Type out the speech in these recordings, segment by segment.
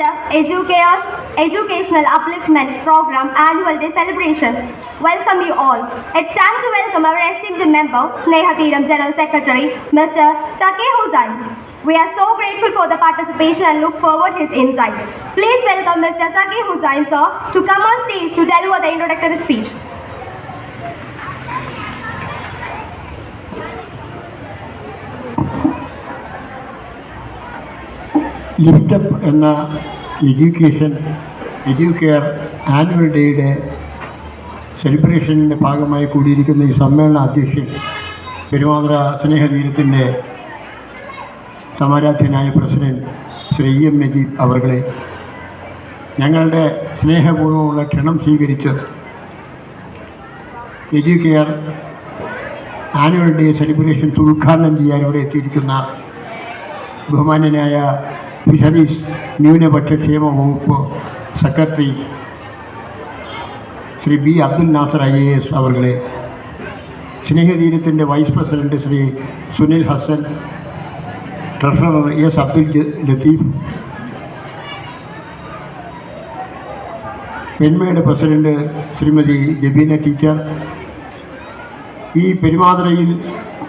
Educational Upliftment Program Annual Day Celebration. Welcome you all. It's time to welcome our esteemed member, Snehathiram General Secretary, Mr. Sakir Hussain. We are so grateful for the participation and look forward to his insight. Please welcome Mr. Sakir Hussain, sir, to come on stage to deliver the introductory speech. ലിസ്റ്റപ്പ് എന്ന education educare annual ഡേയുടെ സെലിബ്രേഷനിന്റെ ഭാഗമായി കൂടിയിരിക്കുന്ന ഈ സമ്മേളന അധ്യക്ഷൻ പെരുമാതിര സ്നേഹതീരത്തിന്റെ സമാരാധ്യനായ president Shri M Najeeb അവർകളെ ഞങ്ങളുടെ സ്നേഹപൂർവമുള്ള ക്ഷണം സ്വീകരിച്ച് എഡ്യൂക്കെയർ ആനുവൽ ഡേ സെലിബ്രേഷൻസ് ഉദ്ഘാടനം ചെയ്യാൻ ഇവിടെ എത്തിയിരിക്കുന്ന ബഹുമാന്യനായ ഫിഷറീസ് ന്യൂനപക്ഷ ക്ഷേമ വകുപ്പ് secretary Shri B Abdul Nasser I A S അവർകളെ സ്നേഹതീരത്തിന്റെ vice president Shri Sunil Hassan treasurer S Abdul Latheef പെൺമയുടെ പ്രസിഡന്റ് ശ്രീമതി ജബീന ടീച്ചർ. ഈ പെരുമാതിരയിൽ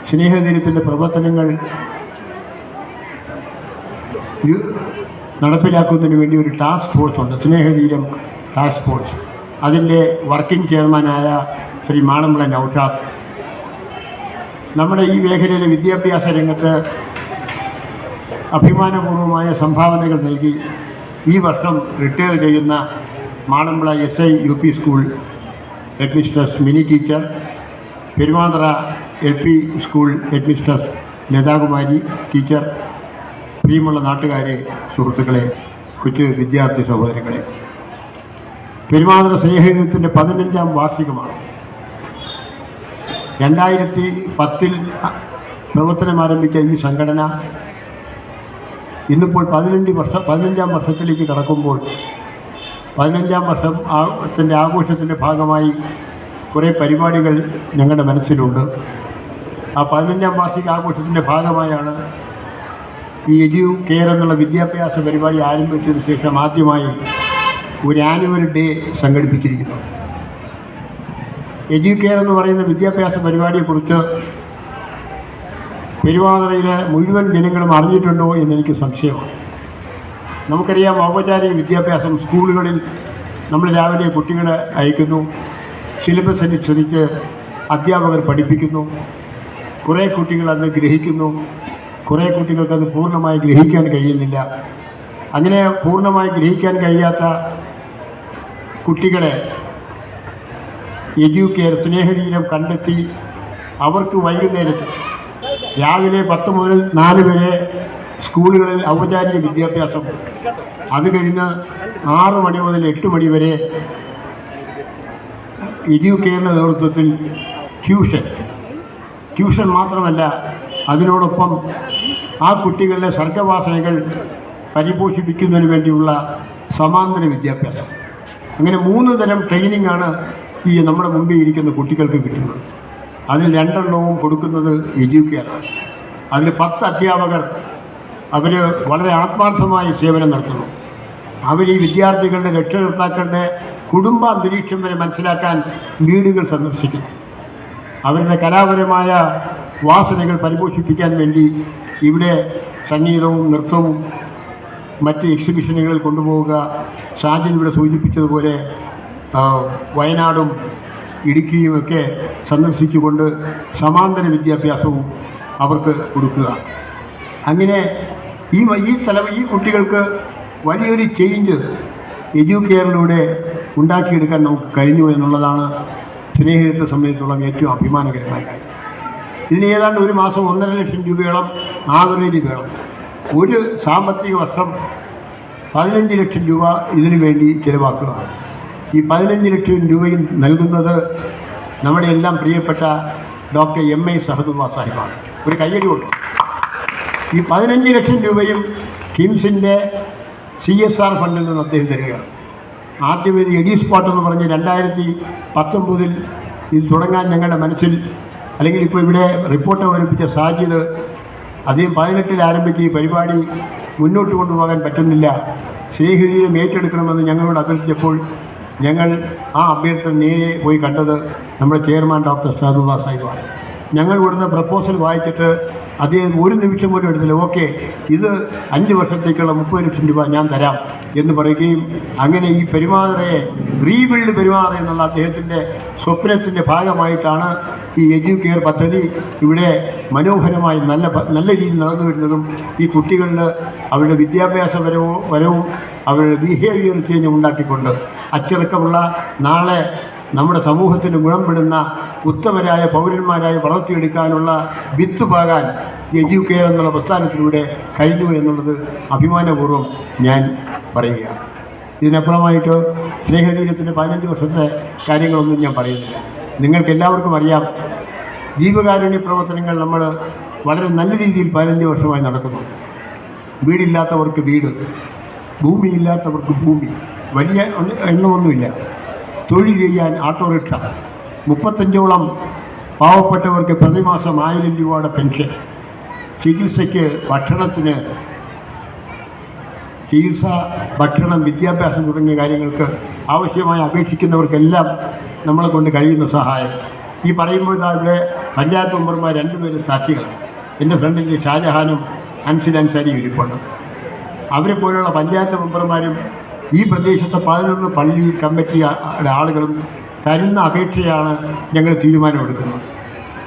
സ്നേഹദിനത്തിന്റെ പ്രവർത്തനങ്ങൾ നടപ്പിലാക്കുന്നതിന് വേണ്ടി ഒരു ടാസ്ക് ഫോഴ്സ് ഉണ്ട്. സ്നേഹതീരം ടാസ്ക് ഫോഴ്സ് അതിന്റെ വർക്കിംഗ് ചെയർമാനായ ശ്രീ മാണമ്പള നൌഷാദ്. നമ്മുടെ ഈ മേഖലയിലെ വിദ്യാഭ്യാസ രംഗത്ത് അഭിമാനപൂർവമായ സംഭാവനകൾ നൽകി ഈ വർഷം റിട്ടയർ ചെയ്യുന്ന Malambala S I U P school headmistress Mini teacher Perumathura L P school headmistress Lathakumari teacher പ്രിയമുള്ള നാട്ടുകാരെ സുഹൃത്തുക്കളെ കൊച്ചു വിദ്യാർത്ഥി സഹോദരങ്ങളെ. പെരുമാതൃ സ്നേഹത്തിന്റെ പതിനഞ്ചാം വാർഷികമാണ്. രണ്ടായിരത്തി പത്തിൽ പ്രവർത്തനം ആരംഭിച്ച ഈ സംഘടന ഇന്നിപ്പോൾ പതിനഞ്ച് വർഷം പതിനഞ്ചാം വർഷത്തിലേക്ക് കടക്കുമ്പോൾ പതിനഞ്ചാം വർഷം ആത്തിന്റെ ആഘോഷത്തിന്റെ ഭാഗമായി കുറേ പരിപാടികൾ ഞങ്ങളുടെ മനസ്സിലുണ്ട്. ആ പതിനഞ്ചാം വാർഷിക ആഘോഷത്തിന്റെ ഭാഗമായാണ് ഈ എജു കെയർ എന്നുള്ള വിദ്യാഭ്യാസ പരിപാടി ആരംഭിച്ചതിന് ശേഷം ആദ്യമായി ഒരു ആനുവൽ ഡേ സംഘടിപ്പിച്ചിരിക്കുന്നു. എജു കെയർ എന്ന് പറയുന്ന വിദ്യാഭ്യാസ പരിപാടിയെക്കുറിച്ച് പെരുവാതിരയിലെ മുഴുവൻ ജനങ്ങളും അറിഞ്ഞിട്ടുണ്ടോ എന്ന് എനിക്ക് സംശയമാണ്. നമുക്കറിയാം ഔപചാരിക വിദ്യാഭ്യാസം സ്കൂളുകളിൽ നമ്മൾ രാവിലെ കുട്ടികളെ അയക്കുന്നു സിലബസ് അനുസരിച്ച് അധ്യാപകർ പഠിപ്പിക്കുന്നു കുറേ കുട്ടികൾ അത് ഗ്രഹിക്കുന്നു കുറേ കുട്ടികൾക്ക് അത് പൂർണമായി ഗ്രഹിക്കാൻ കഴിയുന്നില്ല. അങ്ങനെ പൂർണമായി ഗ്രഹിക്കാൻ കഴിയാത്ത കുട്ടികളെ എഡ്യൂക്കെയർ സ്നേഹതീരം കണ്ടെത്തി അവർക്ക് വൈകുന്നേരത്ത് രാവിലെ പത്ത് മുതൽ നാല് വരെ സ്കൂളുകളിൽ ഔപചാരിക വിദ്യാഭ്യാസം. അത് കഴിഞ്ഞ് ആറ് മണി മുതൽ എട്ട് മണി വരെ എഡ്യൂക്കെയറിന്റെ നേതൃത്വത്തിൽ ട്യൂഷൻ. ട്യൂഷൻ മാത്രമല്ല അതിനോടൊപ്പം ആ കുട്ടികളുടെ സർഗവാസനകൾ പരിപോഷിപ്പിക്കുന്നതിന് വേണ്ടിയുള്ള സമാന്തര വിദ്യാഭ്യാസം. അങ്ങനെ മൂന്ന് തരം ട്രെയിനിങ് ആണ് ഈ നമ്മുടെ മുമ്പിൽ ഇരിക്കുന്ന കുട്ടികൾക്ക് കിട്ടുന്നത്. അതിൽ രണ്ടെണ്ണവും കൊടുക്കുന്നത് എഡ്യൂക്കേറാണ് അതിൽ പത്ത് അധ്യാപകർ അവർ വളരെ ആത്മാർത്ഥമായ സേവനം നടത്തുന്നു. അവർ ഈ വിദ്യാർത്ഥികളുടെ രക്ഷകർത്താക്കളുടെ കുടുംബ അന്തരീക്ഷം വരെ മനസ്സിലാക്കാൻ വീടുകൾ സന്ദർശിക്കുന്നു. അവരുടെ കലാപരമായ വാസനകൾ പരിപോഷിപ്പിക്കാൻ വേണ്ടി ഇവിടെ സംഗീതവും നൃത്തവും മറ്റ് എക്സിബിഷനുകളിൽ കൊണ്ടുപോവുക ഷാജിൻ ഇവിടെ സൂചിപ്പിച്ചതുപോലെ വയനാടും ഇടുക്കിയുമൊക്കെ സന്ദർശിച്ചുകൊണ്ട് സമാന്തര വിദ്യാഭ്യാസവും അവർക്ക് കൊടുക്കുക. അങ്ങനെ ഈ ഈ തലവ ഈ കുട്ടികൾക്ക് വലിയൊരു ചേഞ്ച് എഡ്യൂക്കെയറിലൂടെ ഉണ്ടാക്കിയെടുക്കാൻ നമുക്ക് കഴിഞ്ഞു എന്നുള്ളതാണ് സ്നേഹിതത്തെ സംബന്ധിച്ചോളം ഏറ്റവും അഭിമാനകരമായ കാര്യം. ഇതിന് ഏതാണ്ട് ഒരു മാസം ഒന്നര ലക്ഷം രൂപയോളം ആവറേജ് വേണം. ഒരു സാമ്പത്തിക വർഷം പതിനഞ്ച് ലക്ഷം രൂപ ഇതിനു വേണ്ടി ചിലവാക്കുക ഈ പതിനഞ്ച് ലക്ഷം രൂപയും നൽകുന്നത് നമ്മുടെ എല്ലാം പ്രിയപ്പെട്ട ഡോക്ടർ എം ഐ സഹദുള്ള സാഹിബാണ്. ഒരു കയ്യടി കൊടുക്കും ഈ പതിനഞ്ച് ലക്ഷം രൂപയും കിംസിന്റെ സി എസ് ആർ ഫണ്ടിൽ നിന്ന് അദ്ദേഹം തരികയാണ്. ആദ്യം ഇത് എഡി സ്പോട്ട് എന്ന് പറഞ്ഞ് രണ്ടായിരത്തി പത്തൊമ്പതിൽ ഇത് തുടങ്ങാൻ ഞങ്ങളുടെ മനസ്സിൽ അല്ലെങ്കിൽ ഇപ്പോൾ ഇവിടെ റിപ്പോർട്ട് അവതരിപ്പിച്ച സാജിദ് അദ്ദേഹം പതിനെട്ടിൽ ആരംഭിച്ച ഈ പരിപാടി മുന്നോട്ട് കൊണ്ടുപോകാൻ പറ്റുന്നില്ല. സ്നേഹിതീരം ഏറ്റെടുക്കണമെന്ന് ഞങ്ങളോട് അഭ്യർത്ഥിച്ചപ്പോൾ ഞങ്ങൾ ആ അഭ്യർത്ഥന നേരെ പോയി കണ്ടത് നമ്മുടെ ചെയർമാൻ ഡോക്ടർ സാദുള്ള സാഹിബാണ്. ഞങ്ങൾ ഇവിടുന്ന് പ്രപ്പോസൽ വായിച്ചിട്ട് അദ്ദേഹം ഒരു നിമിഷം പോലും എടുത്തില്ല. ഓക്കെ ഇത് അഞ്ച് വർഷത്തേക്കുള്ള മുപ്പത് ലക്ഷം രൂപ ഞാൻ തരാം എന്ന് പറയുകയും അങ്ങനെ ഈ പെരുമാറയെ റീബിൽഡ് പെരുമാറ എന്നുള്ള അദ്ദേഹത്തിന്റെ സ്വപ്നത്തിന്റെ ഭാഗമായിട്ടാണ് ഈ എജു കെയർ പദ്ധതി ഇവിടെ മനോഹരമായി നല്ല നല്ല രീതിയിൽ നടന്നു വരുന്നതും ഈ കുട്ടികളിൽ അവരുടെ വിദ്യാഭ്യാസപരവും പരവും അവരുടെ ബിഹേവിയർ ചേഞ്ച് ഉണ്ടാക്കിക്കൊണ്ട് അച്ചടക്കമുള്ള നാളെ നമ്മുടെ സമൂഹത്തിന് ഗുണപ്പെടുന്ന ഉത്തമരായ പൗരന്മാരായി വളർത്തിയെടുക്കാനുള്ള വിത്ത് പാകാൻ കെയർ എന്നുള്ള പ്രസ്ഥാനത്തിലൂടെ കഴിഞ്ഞു എന്നുള്ളത് അഭിമാനപൂർവം ഞാൻ പറയുകയാണ് ഇതിനപ്പുറമായിട്ട് സ്നേഹതീരത്തിന്റെ പതിനഞ്ച് വർഷത്തെ കാര്യങ്ങളൊന്നും ഞാൻ പറയുന്നില്ല. നിങ്ങൾക്ക് എല്ലാവർക്കും അറിയാം ജീവകാരുണ്യ പ്രവർത്തനങ്ങൾ നമ്മൾ വളരെ നല്ല രീതിയിൽ പതിനഞ്ച് വർഷമായി നടക്കുന്നു. വീടില്ലാത്തവർക്ക് വീട് ഭൂമിയില്ലാത്തവർക്ക് ഭൂമി വലിയ എണ്ണമൊന്നുമില്ല. തൊഴിൽ ചെയ്യാൻ ഓട്ടോറിക്ഷ മുപ്പത്തഞ്ചോളം പാവപ്പെട്ടവർക്ക് പ്രതിമാസം ആയിരം രൂപയുടെ പെൻഷൻ. ചികിത്സയ്ക്ക് ഭക്ഷണത്തിന് ചികിത്സ ഭക്ഷണം വിദ്യാഭ്യാസം തുടങ്ങിയ കാര്യങ്ങൾക്ക് ആവശ്യമായി അപേക്ഷിക്കുന്നവർക്കെല്ലാം നമ്മളെ കൊണ്ട് കഴിയുന്ന സഹായം. ഈ പറയുമ്പോൾ താഴെ പഞ്ചായത്ത് മെമ്പർമാർ രണ്ടുപേരും സാക്ഷികളാണ്. എന്റെ ഫ്രണ്ടിൽ ഷാജഹാനും അൻസിൽ അൻസാരിയും ഇരിപ്പുണ്ട്. അവരെ പോലുള്ള പഞ്ചായത്ത് മെമ്പർമാരും ഈ പ്രദേശത്തെ പതിനൊന്ന് പള്ളി കമ്മിറ്റിയുടെ ആളുകളും തരുന്ന അപേക്ഷയാണ് ഞങ്ങൾ തീരുമാനമെടുക്കുന്നത്.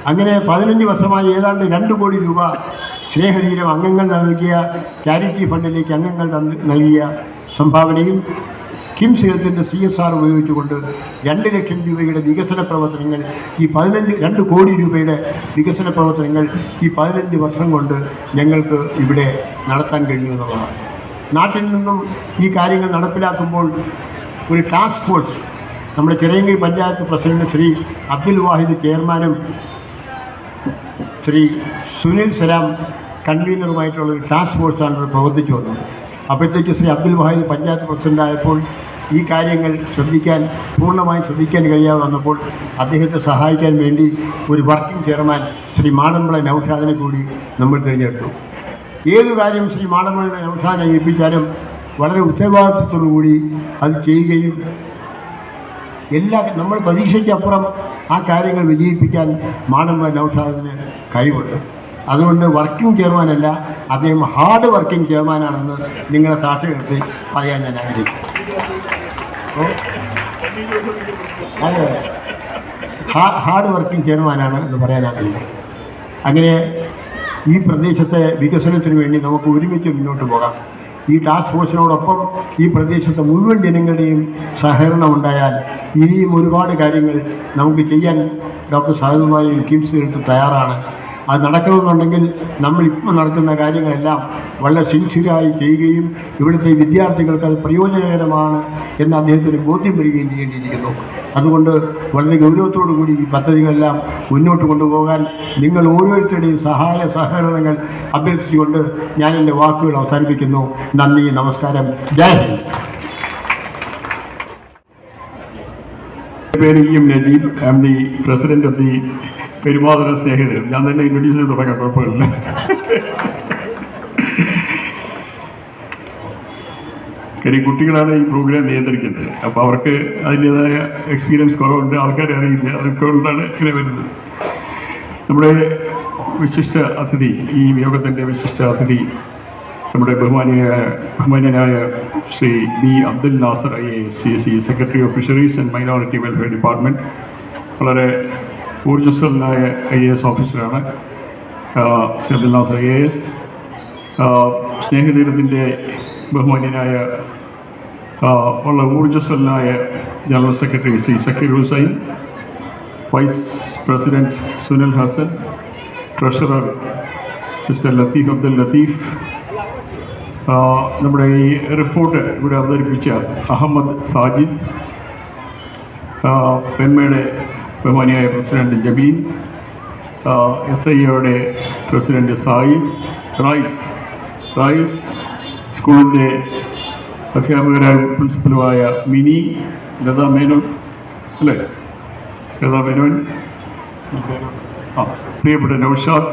അങ്ങനെ പതിനഞ്ച് വർഷമായി ഏതാണ്ട് രണ്ട് കോടി രൂപ സ്നേഹതീരം അംഗങ്ങൾ നൽകിയ ചാരിറ്റി ഫണ്ടിലേക്ക് അംഗങ്ങൾ നൽകിയ സംഭാവനയും കിംസ് ഹെൽത്തിന്റെ സി എസ് ആർ ഉപയോഗിച്ചുകൊണ്ട് രണ്ട് ലക്ഷം രൂപയുടെ വികസന പ്രവർത്തനങ്ങൾ ഈ പതിനഞ്ച് രണ്ട് കോടി രൂപയുടെ വികസന പ്രവർത്തനങ്ങൾ ഈ പതിനഞ്ച് വർഷം കൊണ്ട് ഞങ്ങൾക്ക് ഇവിടെ നടത്താൻ കഴിഞ്ഞു എന്നുള്ളതാണ് നാട്ടിൽ നിന്നും ഈ കാര്യങ്ങൾ നടപ്പിലാക്കുമ്പോൾ ഒരു ടാസ്ക് ഫോഴ്സ് നമ്മുടെ ചിറയങ്കി പഞ്ചായത്ത് പ്രസിഡന്റ് ശ്രീ അബ്ദുൽ വാഹിദ് ചെയർമാനും ശ്രീ സുനിൽ സലാം കൺവീനറുമായിട്ടുള്ള ഒരു ടാസ്ക് ഫോഴ്സാണ് ഇവിടെ പ്രവർത്തിച്ചു വന്നത്. അപ്പോഴത്തേക്ക് ശ്രീ അബ്ദുൽ വാഹിദ് പഞ്ചായത്ത് പ്രസിഡന്റ് ആയപ്പോൾ ഈ കാര്യങ്ങൾ ശ്രദ്ധിക്കാൻ പൂർണമായും ശ്രദ്ധിക്കാൻ കഴിയാതെ വന്നപ്പോൾ അദ്ദേഹത്തെ സഹായിക്കാൻ വേണ്ടി ഒരു വർക്കിംഗ് ചെയർമാൻ ശ്രീ മാടമ്പള നൌഷാദിനെ കൂടി നമ്മൾ തിരഞ്ഞെടുത്തു. ഏത് കാര്യം ശ്രീ മാടമ്പള അവസാനം ഏൽപ്പിച്ചാലും വളരെ ഉത്തരവാദിത്വത്തോടുകൂടി അത് ചെയ്യുകയും എല്ലാ നമ്മൾ പ്രതീക്ഷയ്ക്കപ്പുറം ആ കാര്യങ്ങൾ വിജയിപ്പിക്കാൻ മാണമ്പ നൌഷാദിന് കഴിവുണ്ട്. അതുകൊണ്ട് വർക്കിംഗ് ചെയർമാനല്ല അദ്ദേഹം ഹാർഡ് വർക്കിംഗ് ചെയർമാനാണെന്ന് നിങ്ങളെ സാക്ഷ്യപ്പെടുത്തി പറയാൻ ഞാൻ ആഗ്രഹിക്കുന്നു. ഹാർഡ് വർക്കിംഗ് ചെയർമാനാണ് എന്ന് പറയാൻ ആഗ്രഹിക്കുന്നു. അങ്ങനെ ഈ പ്രദേശത്തെ വികസനത്തിന് വേണ്ടി നമുക്ക് ഒരുമിച്ച് മുന്നോട്ട് പോകാം. ഈ ടാസ്ക് ഫോഴ്സിനോടൊപ്പം ഈ പ്രദേശത്തെ മുഴുവൻ ജനങ്ങളുടെയും സഹകരണം ഉണ്ടായാൽ ഇനിയും ഒരുപാട് കാര്യങ്ങൾ നമുക്ക് ചെയ്യാൻ ഡോക്ടർ സാഹിബുമായി കിംസ് എടുത്ത് തയ്യാറാണ്. അത് നടക്കണമെന്നുണ്ടെങ്കിൽ നമ്മൾ ഇപ്പോൾ നടക്കുന്ന കാര്യങ്ങളെല്ലാം വളരെ സിൻസിയറായി ചെയ്യുകയും ഇവിടുത്തെ വിദ്യാർത്ഥികൾക്ക് അത് പ്രയോജനകരമാണ് എന്ന് അദ്ദേഹത്തിന് ബോധ്യം വരികയും ചെയ്യേണ്ടിയിരിക്കുന്നു. അതുകൊണ്ട് വളരെ ഗൗരവത്തോടു കൂടി ഈ പദ്ധതികളെല്ലാം മുന്നോട്ട് കൊണ്ടുപോകാൻ നിങ്ങൾ ഓരോരുത്തരുടെയും സഹായ സഹകരണങ്ങൾ അഭ്യർത്ഥിച്ചുകൊണ്ട് ഞാൻ എന്റെ വാക്കുകൾ അവസാനിപ്പിക്കുന്നു. നന്ദി നമസ്കാരം. ജയ ഹിന്ദ്. പേര് M Najeeb. I'm the president of the Perumathura സ്നേഹിതരും. ഞാൻ തന്നെ ഇൻട്രൊഡ്യൂസ് ചെയ്ത് തുടങ്ങാം കുഴപ്പമില്ല. കാര്യം കുട്ടികളാണ് ഈ പ്രോഗ്രാം നിയന്ത്രിക്കുന്നത്. അപ്പോൾ അവർക്ക് അതിന്റെതായ എക്സ്പീരിയൻസ് കുറവുണ്ട്. ആൾക്കാരെ അറിയില്ല. അതൊക്കെ കൊണ്ടാണ് ഇങ്ങനെ വരുന്നത്. നമ്മുടെ വിശിഷ്ട അതിഥി ഈ യോഗത്തിന്റെ വിശിഷ്ട അതിഥി നമ്മുടെ ബഹുമാനിയായ ബഹുമാനിയനായ Shri B Abdul Nasser I A C S C secretary of fisheries and minority welfare department വളരെ ഊർജസ്വലനായ ഐ എ എസ് ഓഫീസറാണ്. Abdul Nasser I A S. സ്നേഹതീരത്തിന്റെ ബഹുമാന്യനായ ഉള്ള ഊർജസ്വലനായ general secretary C Zakir Hussain vice president Sunil Hassan treasurer mister Latheef Abdul Latheef നമ്മുടെ ഈ report ഇവിടെ അവതരിപ്പിച്ച അഹമ്മദ് സാജിദ് പെൺമയുടെ ബഹുമാനിയായ പ്രസിഡന്റ് ജബീൻ എസ് ഐ എയുടെ പ്രസിഡന്റ് സായിസ് റൈസ് റൈസ് സ്കൂളിന്റെ അധ്യാപകരായ പ്രിൻസിപ്പലുമായ മിനി ലത മേനോൻ അല്ലേ? ലത മേനോൻ ആ പ്രിയപ്പെട്ട നൌഷാദ്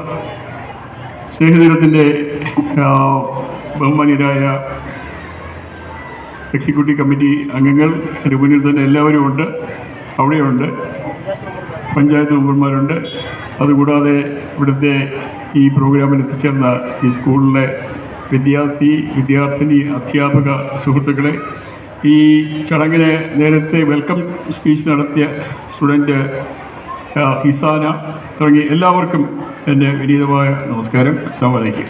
സ്നേഹദിനത്തിന്റെ ബഹുമാനിയരായ എക്സിക്യൂട്ടീവ് കമ്മിറ്റി അംഗങ്ങൾ അതിന് മുന്നിൽ തന്നെ എല്ലാവരും ഉണ്ട് അവിടെയുണ്ട്. പഞ്ചായത്ത് മെമ്പർമാരുണ്ട്. അതുകൂടാതെ ഇവിടുത്തെ ഈ പ്രോഗ്രാമിൽ എത്തിച്ചേർന്ന ഈ സ്കൂളിലെ വിദ്യാർത്ഥി വിദ്യാർത്ഥിനി അധ്യാപക സുഹൃത്തുക്കളെ ഈ ചടങ്ങിന് നേരത്തെ വെൽക്കം സ്പീച്ച് നടത്തിയ സ്റ്റുഡന്റ് ഹിസാന തുടങ്ങി എല്ലാവർക്കും എന്റെ വിനീതമായ നമസ്കാരം. അസ്സാം വലൈക്കും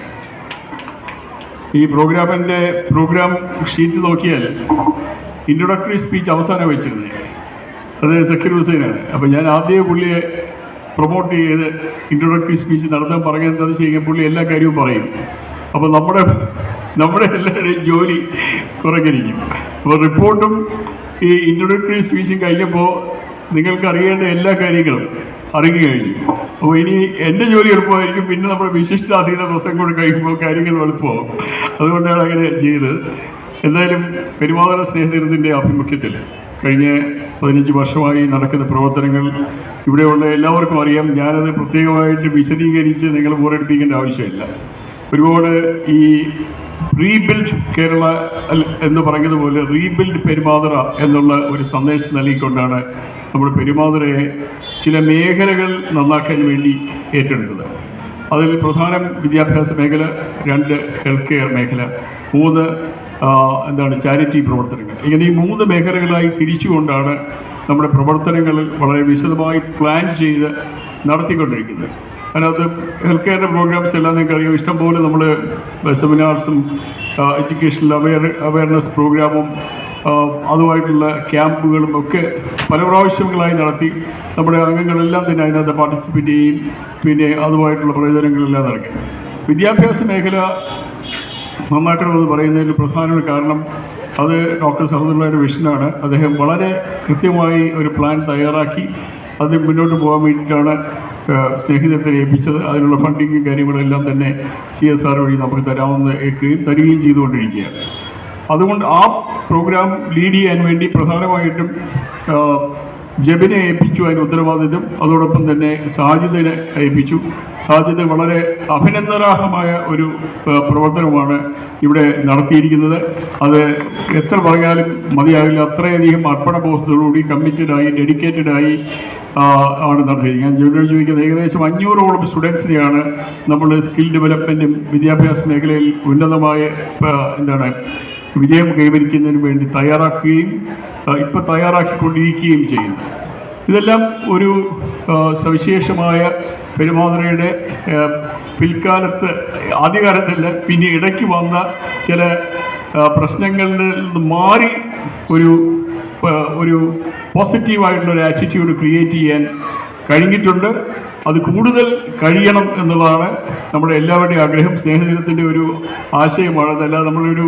ഈ പ്രോഗ്രാമിന്റെ പ്രോഗ്രാം ഷീറ്റ് നോക്കിയാൽ ഇൻട്രൊഡക്ടറി സ്പീച്ച് അവസാനം വെച്ചിരുന്നത് അത് സക്കീർ ഹുസൈനാണ്. അപ്പോൾ ഞാൻ ആദ്യം പുള്ളിയെ പ്രൊമോട്ട് ചെയ്ത് ഇൻട്രൊഡക്ടറി സ്പീച്ച് നടത്താൻ പറഞ്ഞത് വെച്ച് ചെയ്യുമ്പോൾ പുള്ളി എല്ലാ കാര്യവും പറയും. അപ്പോൾ നമ്മുടെ നമ്മുടെ എല്ലാവരുടെയും ജോലി കുറഞ്ഞിരിക്കും അപ്പോൾ റിപ്പോർട്ടും ഈ ഇൻട്രൊഡക്ടറി സ്പീച്ചും കഴിഞ്ഞപ്പോൾ നിങ്ങൾക്ക് അറിയേണ്ട എല്ലാ കാര്യങ്ങളും അറിഞ്ഞു കഴിഞ്ഞു. അപ്പോൾ ഇനി എന്റെ ജോലി എളുപ്പമായിരിക്കും. പിന്നെ നമ്മുടെ വിശിഷ്ട അധീന പ്രസംഗം കൂടെ കഴിയുമ്പോൾ കാര്യങ്ങൾ എളുപ്പമാവും. അതുകൊണ്ടാണ് അങ്ങനെ ചെയ്തത്. എന്തായാലും പെരുമാതല സ്നേഹതീരത്തിന്റെ ആഭിമുഖ്യത്തിൽ കഴിഞ്ഞ പതിനഞ്ച് വർഷമായി നടക്കുന്ന പ്രവർത്തനങ്ങൾ ഇവിടെയുള്ള എല്ലാവർക്കും അറിയാം. ഞാനത് പ്രത്യേകമായിട്ട് വിശദീകരിച്ച് നിങ്ങൾ ബോറടിപ്പിക്കേണ്ട ആവശ്യമില്ല. ഒരുപാട് ഈ റീബിൽഡ് കേരള എന്ന് പറഞ്ഞതുപോലെ റീബിൽഡ് പെരുമാതുറ എന്നുള്ള ഒരു സന്ദേശം നൽകിക്കൊണ്ടാണ് നമ്മൾ പെരുമാതുറയെ ചില മേഖലകൾ നന്നാക്കാൻ വേണ്ടി ഏറ്റെടുത്തത്. അതിൽ പ്രധാനം വിദ്യാഭ്യാസ മേഖല രണ്ട് ഹെൽത്ത് കെയർ മേഖല മൂന്ന് എന്താണ് ചാരിറ്റി പ്രവർത്തനങ്ങൾ. ഇങ്ങനെ ഈ മൂന്ന് മേഖലകളായി തിരിച്ചുകൊണ്ടാണ് നമ്മുടെ പ്രവർത്തനങ്ങൾ വളരെ വിശദമായി പ്ലാൻ ചെയ്ത് നടത്തിക്കൊണ്ടിരിക്കുന്നത്. അതിനകത്ത് ഹെൽത്ത് കെയറിന്റെ പ്രോഗ്രാംസ് എല്ലാം നിങ്ങൾക്ക് അറിയാം ഇഷ്ടംപോലെ നമ്മൾ സെമിനാർസും എഡ്യൂക്കേഷണൽ അവയർ അവയർനെസ് പ്രോഗ്രാമും അതുമായിട്ടുള്ള ക്യാമ്പുകളും ഒക്കെ പല പ്രാവശ്യങ്ങളായി നടത്തി നമ്മുടെ അംഗങ്ങളെല്ലാം തന്നെ അതിനകത്ത് പാർട്ടിസിപ്പേറ്റ് ചെയ്യും പിന്നെ അതുമായിട്ടുള്ള പ്രയോജനങ്ങളെല്ലാം നടക്കും വിദ്യാഭ്യാസ മേഖല നന്നാക്കണമെന്ന് പറയുന്നതിന് പ്രധാന കാരണം അത് ഡോക്ടർ സഹോദരന്മാരുടെ വിഷനാണ്. അദ്ദേഹം വളരെ കൃത്യമായി ഒരു പ്ലാൻ തയ്യാറാക്കി. അത് മുന്നോട്ട് പോകാൻ വേണ്ടിയിട്ടാണ് സ്നേഹിതത്തെ ഏൽപ്പിച്ചത്. അതിനുള്ള ഫണ്ടിങ്ങും കാര്യങ്ങളെല്ലാം തന്നെ സി എസ് ആർ വഴി നമുക്ക് തരാമെന്ന് ഏൽക്കുകയും തരികയും ചെയ്തുകൊണ്ടിരിക്കുകയാണ്. അതുകൊണ്ട് ആ പ്രോഗ്രാം ലീഡ് ചെയ്യാൻ വേണ്ടി പ്രധാനമായിട്ടും ജബിനെ ഏൽപ്പിച്ചു അതിന് ഉത്തരവാദിത്വം. അതോടൊപ്പം തന്നെ സാജിദിനെ ഏൽപ്പിച്ചു. സാജിദ് വളരെ അഭിനന്ദനാർഹമായ ഒരു പ്രവർത്തനമാണ് ഇവിടെ നടത്തിയിരിക്കുന്നത്. അത് എത്ര പറഞ്ഞാലും മതിയാകില്ല അത്രയധികം അർപ്പണബോധത്തോടുകൂടി കമ്മിറ്റഡായി ഡെഡിക്കേറ്റഡായി ആണ് നടത്തിയിരിക്കുന്നത്. ഞാൻ ജോലിയോട് ചോദിക്കുന്നത് ഏകദേശം അഞ്ഞൂറോളം സ്റ്റുഡൻസിനെയാണ് നമ്മൾ സ്കിൽ ഡെവലപ്മെന്റും വിദ്യാഭ്യാസ മേഖലയിൽ ഉന്നതമായ എന്താണ് വിജയം കൈവരിക്കുന്നതിന് വേണ്ടി തയ്യാറാക്കുകയും ഇപ്പോൾ തയ്യാറാക്കിക്കൊണ്ടിരിക്കുകയും ചെയ്യുന്നു. ഇതെല്ലാം ഒരു സവിശേഷമായ പെരുമാതിരയുടെ പിൽക്കാലത്ത് ആദ്യകാലത്തല്ല പിന്നെ ഇടയ്ക്ക് വന്ന ചില പ്രശ്നങ്ങളിൽ നിന്ന് മാറി ഒരു ഒരു പോസിറ്റീവായിട്ടുള്ള ഒരു ആറ്റിറ്റ്യൂഡ് ക്രിയേറ്റ് ചെയ്യാൻ കഴിഞ്ഞിട്ടുണ്ട്. അത് കൂടുതൽ കഴിയണം എന്നുള്ളതാണ് നമ്മുടെ എല്ലാവരുടെയും ആഗ്രഹം. സ്നേഹദിനത്തിന്റെ ഒരു ആശയമാണ്. അതല്ല നമ്മളൊരു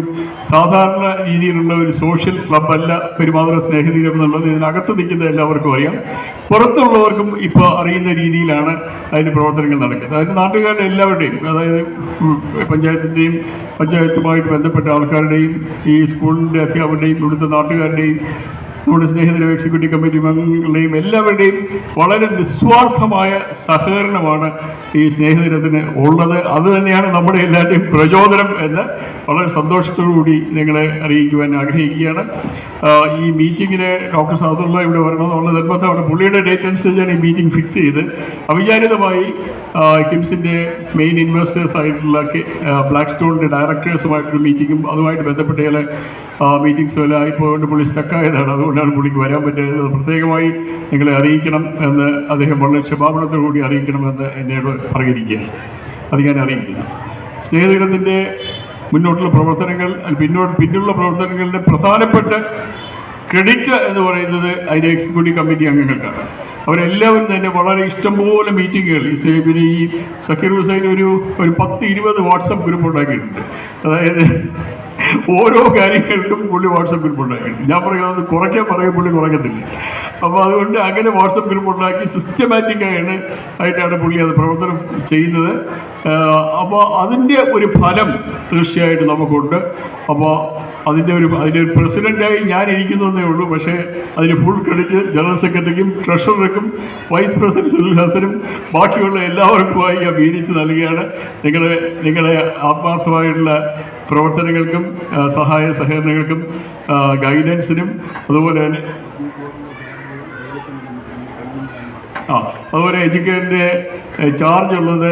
സാധാരണ രീതിയിലുള്ള ഒരു സോഷ്യൽ ക്ലബ്ബല്ല പെരുമാതൃ സ്നേഹദിനം എന്നുള്ളത് ഇതിനകത്ത് നിൽക്കുന്ന എല്ലാവർക്കും അറിയാം. പുറത്തുള്ളവർക്കും ഇപ്പോൾ അറിയുന്ന രീതിയിലാണ് അതിന്റെ പ്രവർത്തനങ്ങൾ നടക്കുന്നത്. അതായത് നാട്ടുകാരുടെ എല്ലാവരുടെയും അതായത് പഞ്ചായത്തിന്റെയും പഞ്ചായത്തുമായിട്ട് ബന്ധപ്പെട്ട ആൾക്കാരുടെയും ഈ സ്കൂളിന്റെ അധ്യാപകരുടെയും ഇവിടുത്തെ നാട്ടുകാരുടെയും നമ്മുടെ സ്നേഹിതരും എക്സിക്യൂട്ടീവ് കമ്മിറ്റി അംഗങ്ങളുടെയും എല്ലാവരുടെയും വളരെ നിസ്വാർത്ഥമായ സഹകരണമാണ് ഈ സ്നേഹദിനത്തിന് ഉള്ളത്. അത് തന്നെയാണ് നമ്മുടെ എല്ലാവരുടെയും പ്രചോദനം എന്ന് വളരെ സന്തോഷത്തോടു കൂടി നിങ്ങളെ അറിയിക്കുവാൻ ആഗ്രഹിക്കുകയാണ്. ഈ മീറ്റിങ്ങിന് ഡോക്ടർ സാദുള്ള ഇവിടെ വരണമെന്നുള്ള നിർബന്ധമാണ്. പുള്ളിയുടെ ഡേറ്റ് അനുസരിച്ചാണ് ഈ മീറ്റിംഗ് ഫിക്സ് ചെയ്ത്. അവിചാരിതമായി കിംസിന്റെ മെയിൻ ഇൻവെസ്റ്റേഴ്സ് ആയിട്ടുള്ള ബ്ലാക്ക് സ്റ്റോണിന്റെ ഡയറക്ടേഴ്സുമായിട്ടൊരു മീറ്റിങ്ങും അതുമായിട്ട് ബന്ധപ്പെട്ട ചില മീറ്റിംഗ്സ് എല്ലാം ആയിപ്പോയി പുള്ളി സ്റ്റക്കായതാണ് അതുകൊണ്ടാണ് പുള്ളിക്ക് വരാൻ പറ്റിയത് പ്രത്യേകമായി നിങ്ങളെ അറിയിക്കണം എന്ന് അദ്ദേഹം വളരെ ക്ഷമാപണത്തോടുകൂടി അറിയിക്കണമെന്ന് എന്നോട് പറഞ്ഞിരിക്കുകയാണ്. അത് ഞാൻ അറിയിക്കുന്നു. സ്നേഹദിനത്തിന്റെ മുന്നോട്ടുള്ള പ്രവർത്തനങ്ങൾ പിന്നോട്ട് പിന്നുള്ള പ്രവർത്തനങ്ങളുടെ പ്രധാനപ്പെട്ട ക്രെഡിറ്റ് എന്ന് പറയുന്നത് അതിന്റെ എക്സിക്യൂട്ടീവ് കമ്മിറ്റി അംഗങ്ങൾക്കാണ്. അവരെല്ലാവരും തന്നെ വളരെ ഇഷ്ടംപോലെ മീറ്റിങ്ങുകൾ ഈ പിന്നെ ഈ സക്കീർ ഹുസൈൻ ഒരു ഒരു പത്ത് ഇരുപത് വാട്സപ്പ് ഗ്രൂപ്പ് ഉണ്ടാക്കിയിട്ടുണ്ട്. അതായത് ഓരോ കാര്യങ്ങൾക്കും പുള്ളി വാട്സപ്പ് ഗ്രൂപ്പ് ഉണ്ടാക്കി. ഞാൻ പറയുന്നത് കുറയ്ക്കാൻ പറയും പുള്ളി കുറയ്ക്കത്തില്ല. അപ്പോൾ അതുകൊണ്ട് അങ്ങനെ വാട്സപ്പ് ഗ്രൂപ്പ് ഉണ്ടാക്കി സിസ്റ്റമാറ്റിക് ആയാണ് ആയിട്ടാണ് പുള്ളി അത് പ്രവർത്തനം ചെയ്യുന്നത്. അപ്പോൾ അതിന്റെ ഒരു ഫലം തീർച്ചയായിട്ടും നമുക്കുണ്ട്. അപ്പോൾ അതിന്റെ ഒരു അതിന്റെ ഒരു പ്രസിഡന്റായി ഞാൻ ഇരിക്കുന്നതേ ഉള്ളൂ. പക്ഷേ അതിന് ഫുൾ ക്രെഡിറ്റ് ജനറൽ സെക്രട്ടറിക്കും ട്രഷറർക്കും വൈസ് പ്രസിഡന്റ് സുനിൽ ഹസനും ബാക്കിയുള്ള എല്ലാവർക്കുമായി ഞാൻ വീതിച്ച് നൽകുകയാണ്. നിങ്ങളെ നിങ്ങളെ ആത്മാർത്ഥമായിട്ടുള്ള പ്രവർത്തനങ്ങൾക്കും സഹായ സഹകരണങ്ങൾക്കും ഗൈഡൻസിനും അതുപോലെ തന്നെ ആ അതുപോലെ എഡ്യൂക്കേഷന്റെ ചാർജ് ഉള്ളത്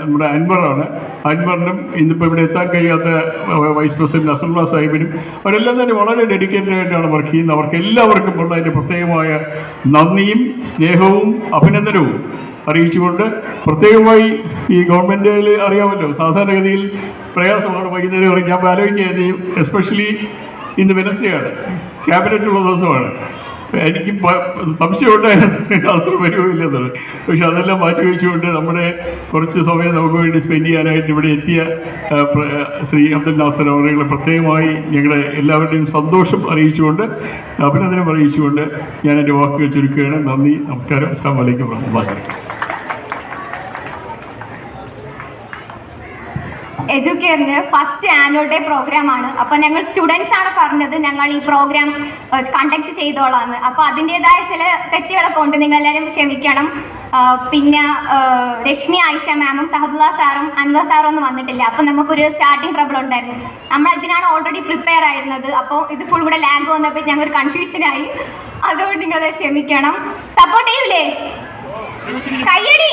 നമ്മുടെ അൻവറാണ്. അൻവറിനും ഇന്നിപ്പോൾ ഇവിടെ എത്താൻ കഴിയാത്ത വൈസ് പ്രസിഡന്റ് അസംബ്ലാ സാഹിബിനും അവരെല്ലാം തന്നെ വളരെ ഡെഡിക്കേറ്റഡ് ആയിട്ടാണ് വർക്ക് ചെയ്യുന്നത്. അവർക്ക് എല്ലാവർക്കും ഉള്ള അതിന്റെ പ്രത്യേകമായ നന്ദിയും സ്നേഹവും അഭിനന്ദനവും. അറിയിച്ചുകൊണ്ട് പ്രത്യേകമായി ഈ ഗവൺമെന്റിൽ അറിയാമല്ലോ. സാധാരണഗതിയിൽ പ്രയാസമാണ് വൈകുന്നേരം വരെ ഞാൻ ആലോചിക്കുക എസ്പെഷ്യലി ഇന്ന് വെനസ്ഡേയാണ് ക്യാബിനറ്റ് ഉള്ള ദിവസമാണ്. എനിക്ക് സംശയമുണ്ട് സംശയമുണ്ടായിരുന്നു ക്ലാസ്സിൽ വരുമില്ലെന്നത് പക്ഷെ അതെല്ലാം മാറ്റി വെച്ചുകൊണ്ട് നമ്മുടെ കുറച്ച് സമയം നമുക്ക് വേണ്ടി സ്പെൻഡ് ചെയ്യാനായിട്ട് ഇവിടെ എത്തിയ ശ്രീ അബ്ദുൽ നാസർ അവരുടെ പ്രത്യേകമായി ഞങ്ങളുടെ എല്ലാവരുടെയും സന്തോഷം അറിയിച്ചുകൊണ്ട് അഭിനന്ദനം അറിയിച്ചുകൊണ്ട് ഞാൻ എന്റെ വാക്കുകൾ ചുരുക്കുകയാണ്. നന്ദി നമസ്കാരം. അസ്സാം വലൈക്കും വാഹമത്തുള്ളാഹി എഡ്യൂക്കേറിന് ഫസ്റ്റ് ആനുവൽ ഡേ പ്രോഗ്രാം ആണ് അപ്പോൾ ഞങ്ങൾ സ്റ്റുഡൻസ് ആണ് പറഞ്ഞത് ഞങ്ങൾ ഈ പ്രോഗ്രാം കണ്ടക്ട് ചെയ്തോളാന്ന്. അപ്പോൾ അതിന്റെതായ ചില തെറ്റുകളൊക്കെ ഉണ്ട്. നിങ്ങൾ എല്ലാവരും ക്ഷമിക്കണം പിന്നെ രശ്മി ആയിഷ മാമും സഹദുല്ല സാറും അൻവർ സാറും ഒന്നും വന്നിട്ടില്ല. അപ്പോൾ നമുക്കൊരു സ്റ്റാർട്ടിങ് ട്രബിൾ ഉണ്ടായിരുന്നു. നമ്മൾ ഇതിനാണ് ഓൾറെഡി പ്രിപ്പയർ ആയിരുന്നത്. അപ്പോൾ ഇത് ഫുൾ ഇവിടെ ലാഗ് വന്നപ്പോൾ ഞങ്ങൾ കൺഫ്യൂഷനായി അതുകൊണ്ട് നിങ്ങൾ ക്ഷമിക്കണം. സപ്പോർട്ട് ചെയ്യൂലേ? കയ്യടി!